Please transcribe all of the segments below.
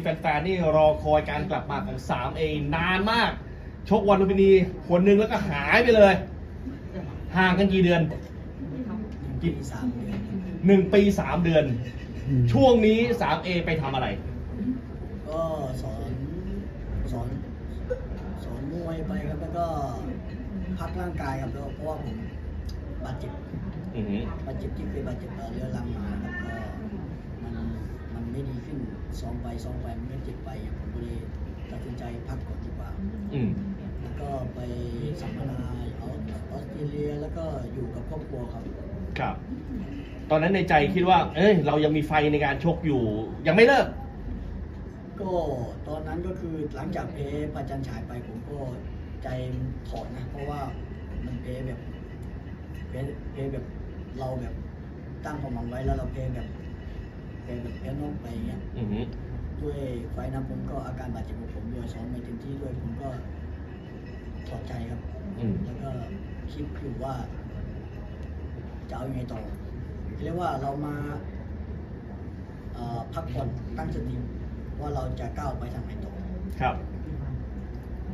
แฟนๆนี่รอคอยการกลับมาของ 3A นานมาก ชกวันลุมพินีคนหนึ่งแล้วก็หายไปเลย ห่างกันกี่เดือนกี่สามเดือนหนึ่งปีสามเดือน ช่วงนี้ 3A ไปทำอะไร ก็สอนสอนสอนมวยไปครับแล้วก็พักร่างกายครับแล้วเพราะว่าผมบาดเจ็บอือหือบาดเจ็บที่เคยบาดเจ็บเอ่อเรื้อรังมาครับก็มันมันไม่ดี ขึ้นซ้อมไปซ้อมไปมันก็เจ็บไปผมก็เลยตัดสินใจพักก่อนดีกว่า อืม แล้วก็ไปสัมมนาเอาออสเตรเลียแล้วก็อยู่กับครอบครัวครับ ครับ ตอนนั้นในใจคิดว่า เอ้ย เรายังมีไฟในการชกอยู่ ยังไม่เลิก ก็ตอนนั้นก็คือหลังจากเพประจันฉายไปผมก็ใจถอดนะ เพราะว่ามันเพแบบเพเพแบบเราแบบตั้งความหวังไว้แล้วเราเพแบบ เพแบบเพนอกไปอย่างเงี้ยอือหือด้วยไฟล์นั้นผมก็อาการบาดเจ็บของผมด้วยซ้อมไม่เต็มที่ด้วยผมก็ถอดใจครับ อืมแล้วก็คิดอยู่ว่าจะเอายังไงต่อเรียกว่าเรามาเอ่อพักผ่อนตั้งสติว่าเราจะก้าวไปทางไหนต่อ ครับ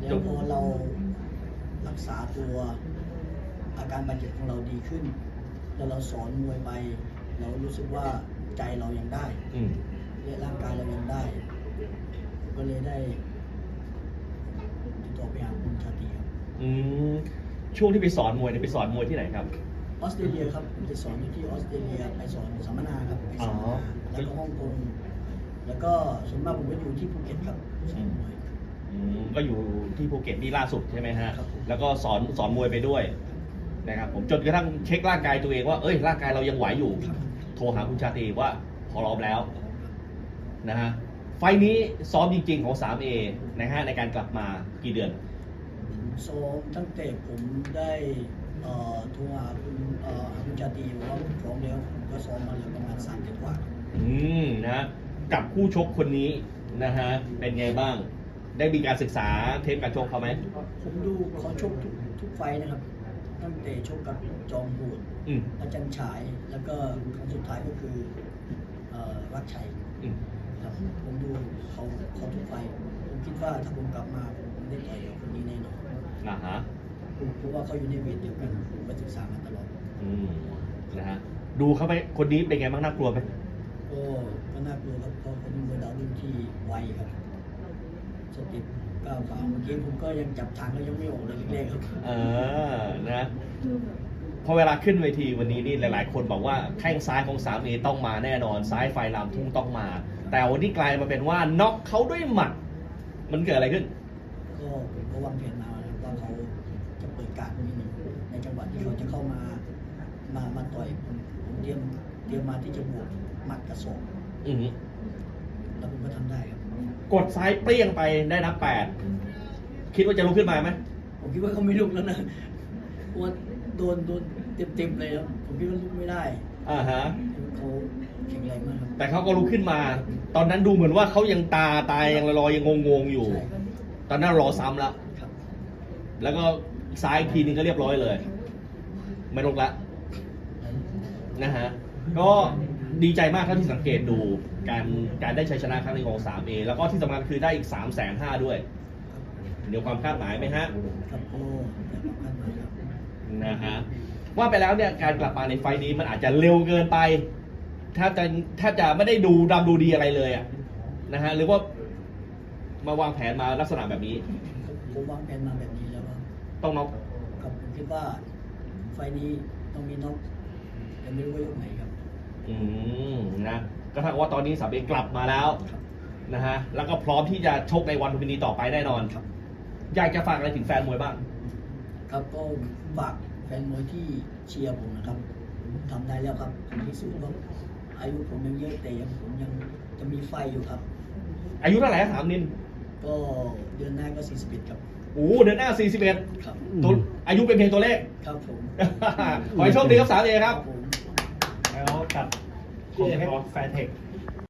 แล้วพอเรารักษาตัวอาการบาดเจ็บของเราดีขึ้น แล้วเราสอนมวยไป เรารู้สึกว่า ใจเรายังได้อืมและร่างกายเรายังได้ ก็เลยได้ติดต่อไปหาคุณชาตรีครับอืมช่วงที่ไปสอนมวยเนี่ยไปสอนมวยที่ไหนครับ ออสเตรเลียครับผมจะสอนอยู่ที่ออสเตรเลียไปสอนสัมมนาครับไปสัมมอ๋อ นาแล้วก็ฮ่องกงแล้วก็ส่วนมากผมก็อยู่ที่ภูเก็ตครับสอนมวย อืมก็อยู่ที่ภูเก็ตนี่ล่าสุดใช่ไหมฮะ ครับผม แล้วก็สอนสอนมวยไปด้วยนะครับผมจนกระทั่งเช็คร่างกายตัวเองว่าเอ้ยร่างกายเรายังไหวอยู่ ครับโท รหาคุณชาตรีว่าพร้อมแล้วนะฮะไฟล์นี้ซ้อมจริงๆของ 3A นะฮะในการกลับมากี่เดือน ซ้อมตั้งแต่ผมได้เอ่อโทรหาคุณเอ่อหาคุณชาตรีบอกว่าผมพร้อมแล้วผมก็ซ้อมมาเลยประมาณสามเดือนกว่าอืมนะฮะกับคู่ชกคนนี้นะฮะเป็นไงบ้าง ได้มีการศึกษาเทปการชกเขาไหมผมดูเขาชกทุกทุกไฟท์นะครับ ตั้งแต่ชกกับจอมบูดอืมอาจารย์ฉาย แล้วก็ครั้งสุดท้ายก็คือเอ่อรักชัยอืมครับผมดูเขาเขาทุกไฟท์ผมคิดว่าถ้าผมกลับมาผมได้ต่อยกับคนนี้แน่นอนนะฮะเพราะว่าเขาอยู่ในเวทเดียวกันผมก็ศึกษามาตลอด อืมนะฮะดูเขาไปคนนี้เป็นไงบ้างน่ากลัวไหมก็ก็น่ากลัวครับเพราะเขาเป็นมวยดาวรุ่งที่ไวครับสติป ก้าวขาเมื่อกี้ผมก็ยังจับทางแล้วยังไม่ออกเลยแรกๆครับเออนะพอเวลาขึ้นเวทีวันนี้นี่หลาย ๆ คนบอกว่าแข้งซ้ายของสามเอต้องมาแน่นอน ซ้ายไฟลามทุ่งต้องมา แต่วันนี้กลายมาเป็นว่าน็อกเขาด้วยหมัด มันเกิดอะไรขึ้น ก็ผมก็วางแผนมานะครับว่าเขาจะเปิดการตรงนี้หนึ่งในจังหวะที่เขาจะเข้ามามามาต่อยผมผมเตรียมเตรียมมาที่จะบวกหมัดกระสอบอืมแล้วผมก็ทำได้ครับ กดซ้ายเปรี้ยงไปได้นับแปดคิดว่าจะลุกขึ้นมาไหมผมคิดว่าเขาไม่ลุกแล้วนะเพราะว่าโดนโดนเต็มๆเลยครับผมคิดว่าลุกไม่ได้อ่าฮะเขาแข็งแรงมากครับแต่เขาก็ลุกขึ้นมา ตอนนั้นดูเหมือนว่าเขายังตาตายยังลอยยังงงๆอยู่ ใช่ครับตอนนั้นรอซ้ำแล้วครับแล้วก็ซ้ายอีกทีนึงก็เรียบร้อยเลย ไม่ลงละนะฮะก็ ดีใจมากเท่าที่สังเกตดูการการได้ชัยชนะครั้งนี้ของ 3A แล้วก็ที่สำคัญคือได้อีก 3 5 0 0 0ด้วยเดี๋ยวความคาดหมายไหมฮะครับโอ้นะฮะว่าไปแล้วเนี่ยการกลับมาในไฟนี้มันอาจจะเร็วเกินไป ถ้าจะถ้าจะไม่ได้ดูดำดูดีอะไรเลยอะนะฮะหรือว่ามาวางแผนมาลักษณะแบบนี้ ผมวางแผนมาแบบนี้แล้วต้องน็อกครับผมคิดว่าไฟนี้ต้องมีน็อกแต่ไม่รู้ว่ายกไหนครับ อืมนะก็เท่ากับว่าตอนนี้สามเอกลับมาแล้วครับนะฮะแล้วก็พร้อมที่จะชกในวันพรุ่งนี้ต่อไปแน่นอนครับ อยากจะฝากอะไรถึงแฟนมวยบ้าง ครับก็ฝากแฟนมวยที่เชียร์ผมนะครับผมทำได้แล้วครับผมพิสูจน์ว่าอายุผมยังเยอะแต่ยังผมยังจะมีไฟอยู่ครับ อายุเท่าไหร่ถามนินก็เดือนหน้าก็41ครับโอ้โหเดือนหน้า41ครับตัวอายุเป็นเพียงตัวเลข ครับผม ขอให้โชคดีครับสามเอครับผมแล้ว กับพี่เอกแฟนเทค